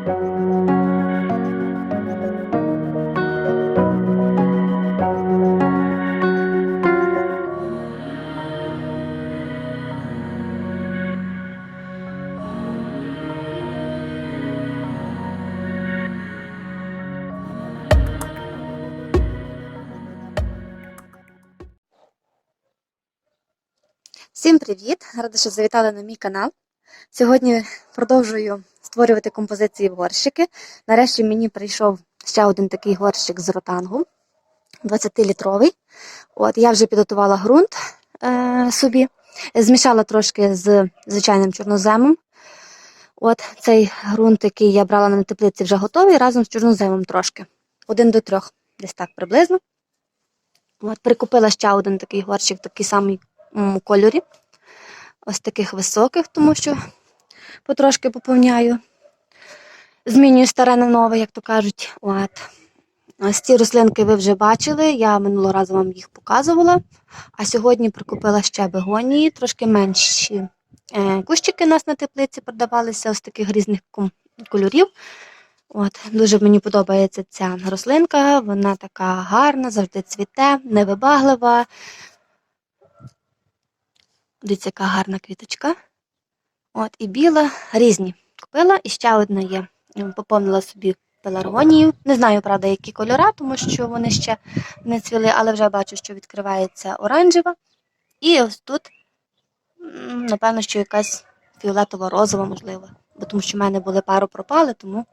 Всім привіт! Рада, що завітали на мій канал. Сьогодні продовжую створювати композиції в горщики. Нарешті мені прийшов ще один такий горщик з ротангу, 20-літровий. От я вже підготувала ґрунт е, собі, змішала трошки з звичайним чорноземом. От цей ґрунт, який я брала на теплиці, вже готовий разом з чорноземом трошки. Один до трьох, десь так приблизно. От, прикупила ще один такий горщик, такий самий кольорі. Ось таких високих, тому що потрошки поповняю. Змінюю старе на нове, як то кажуть. От. Ось ці рослинки ви вже бачили, я минулого разу вам їх показувала. А сьогодні прикупила ще бегонії, трошки менші е, кущики у нас на теплиці продавалися ось таких різних кольорів. От, дуже мені подобається ця рослинка, вона така гарна, завжди цвіте, невибаглива. Дивіться, яка гарна квіточка. От, і біла, різні. Купила, і ще одна є. Ем, Поповнила собі пеларгонію. Не знаю, правда, які кольора, тому що вони ще не цвіли, але вже бачу, що відкривається оранжева. І ось тут, напевно, що якась фіолетово-розова, можливо. Бо тому що в мене були пару пропали, тому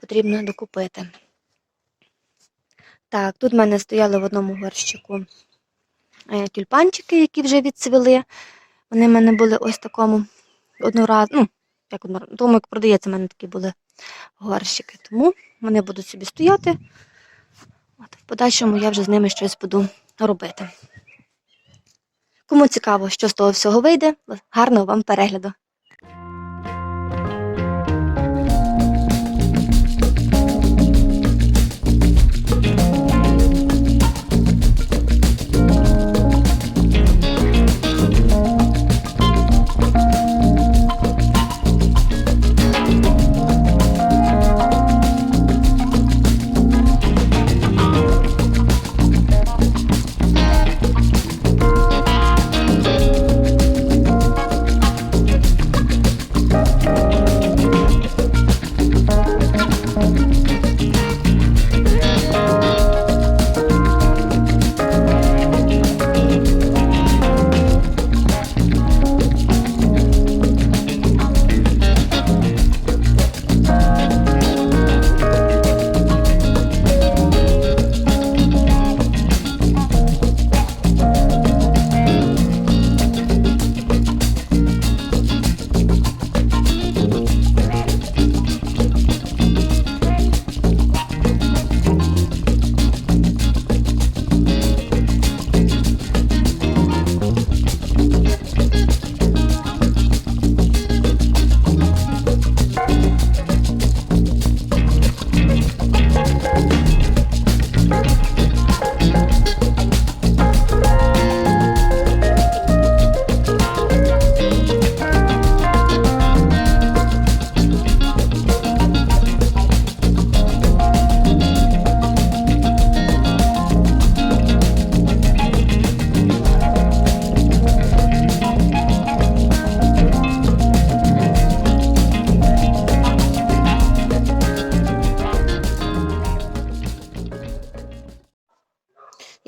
потрібно докупити. Так, тут в мене стояли в одному горщику е, тюльпанчики, які вже відцвіли. Вони в мене були ось такому однораз, ну, як однораз, тому як продається, в мене такі були горщики. Тому вони будуть собі стояти. От, в подальшому я вже з ними щось буду робити. Кому цікаво, що з того всього вийде, гарного вам перегляду.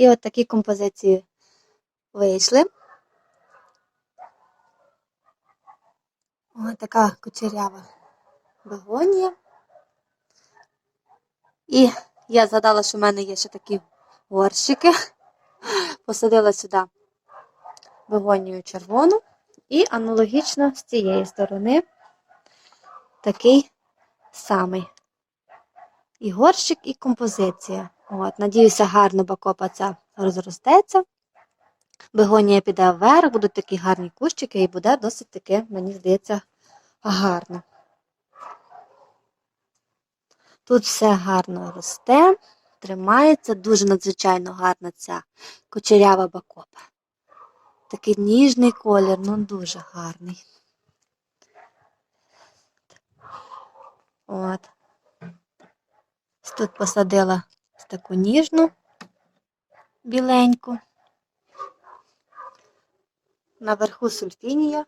І от такі композиції вийшли. Ось така кучерява бегонія. І я згадала, що в мене є ще такі горщики. Посадила сюди бегонію червону. І аналогічно з цієї сторони такий самий. І горщик, і композиція. От, надіюся, гарно бакопа ця розростеться. Бегонія піде вверх, будуть такі гарні кущики, і буде досить таки, мені здається, гарно. Тут все гарно росте, тримається, дуже надзвичайно гарна ця кучерява бакопа. Такий ніжний колір, ну дуже гарний. От. Тут посадила таку ніжну, біленьку. Наверху сульфінія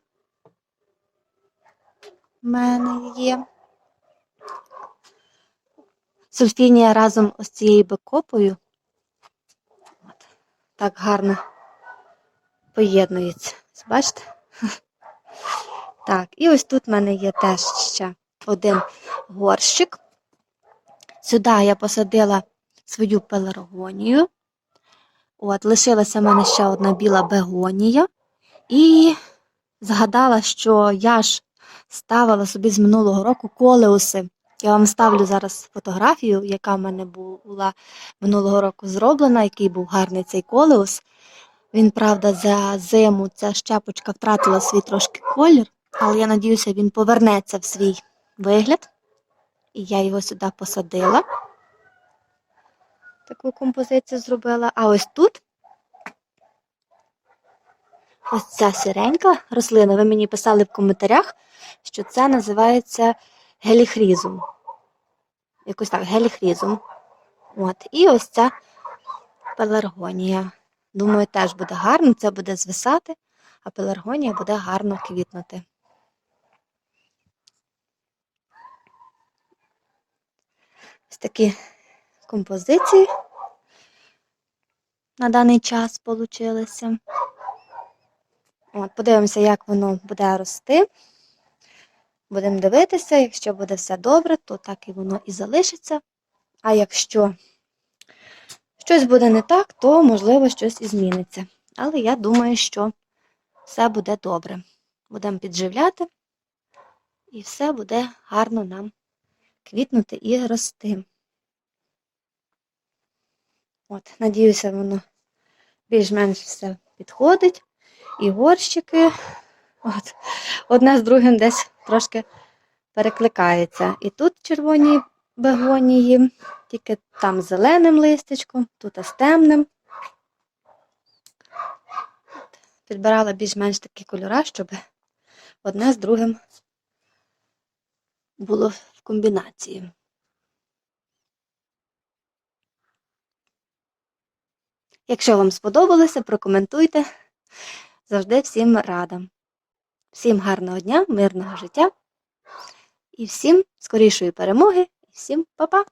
в мене є. Сульфінія разом з цією бекопою. От. Так гарно поєднується. Бачите? Так, і ось тут в мене є теж ще один горщик. Сюди я посадила свою пеларгонію. От, лишилася в мене ще одна біла бегонія. І згадала, що я ж ставила собі з минулого року колеуси. Я вам ставлю зараз фотографію, яка в мене була минулого року зроблена, який був гарний цей колеус. Він, правда, за зиму ця щепочка втратила свій трошки колір, але я надіюся, він повернеться в свій вигляд. І я його сюди посадила. Таку композицію зробила. А ось тут ось ця сіренька рослина. Ви мені писали в коментарях, що це називається геліхрізум. Якось так, геліхрізум. От. І ось ця пеларгонія. Думаю, теж буде гарно, це буде звисати, а пеларгонія буде гарно квітнути. Ось такі композиції на даний час получилися. От, подивимося, як воно буде рости. Будемо дивитися, якщо буде все добре, то так і воно і залишиться. А якщо щось буде не так, то можливо щось і зміниться. Але я думаю, що все буде добре. Будемо підживляти, і все буде гарно нам квітнути і рости. От, надіюся, воно більш-менш все підходить. І горщики. От, одне з другим десь трошки перекликається. І тут червоні бегонії, тільки там зеленим листячком, тут з темним. Підбирала більш-менш такі кольори, щоб одне з другим було в комбінації. Якщо вам сподобалося, прокоментуйте. Завжди всім рада. Всім гарного дня, мирного життя і всім скорішої перемоги, і всім па-па!